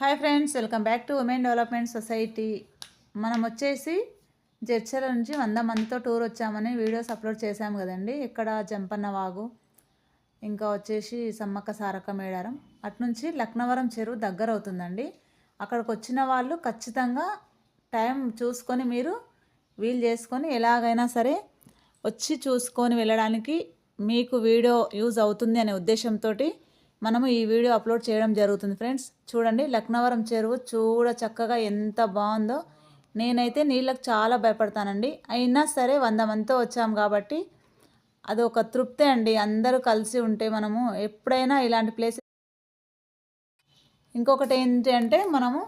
Hi friends welcome back to women development society. మనం వచ్చేసి జడ్చల నుంచి వంద మందితో టూర్ వచ్చామని వీడియోస్ అప్లోడ్ చేశాము కదండి. ఇక్కడ జంపన్న వాగు ఇంకా వచ్చేసి సమ్మక్క సారక్క మేడారం. అట్నుంచి లక్నవరం చెరువు దగ్గర అవుతుందండి అక్కడికి వచ్చిన వాళ్ళు ఖచ్చితంగా టైం చూసుకొని మీరు వీలు చేసుకొని ఎలాగైనా సరే వచ్చి చూసుకొని వెళ్ళడానికి మీకు వీడియో యూజ్ అవుతుంది అనే ఉద్దేశంతో మనము ఈ వీడియో అప్లోడ్ చేయడం జరుగుతుంది ఫ్రెండ్స్. చూడండి లక్నవరం చెరువు చూడ చక్కగా ఎంత బాగుందో. నేనైతే నీళ్ళకు చాలా భయపడతానండి. అయినా సరే వంద మందితో వచ్చాము కాబట్టి అది ఒక తృప్తి అండి. అందరూ కలిసి ఉంటే మనము ఎప్పుడైనా ఇలాంటి ప్లేస్ ఇంకొకటి ఏంటి అంటే మనము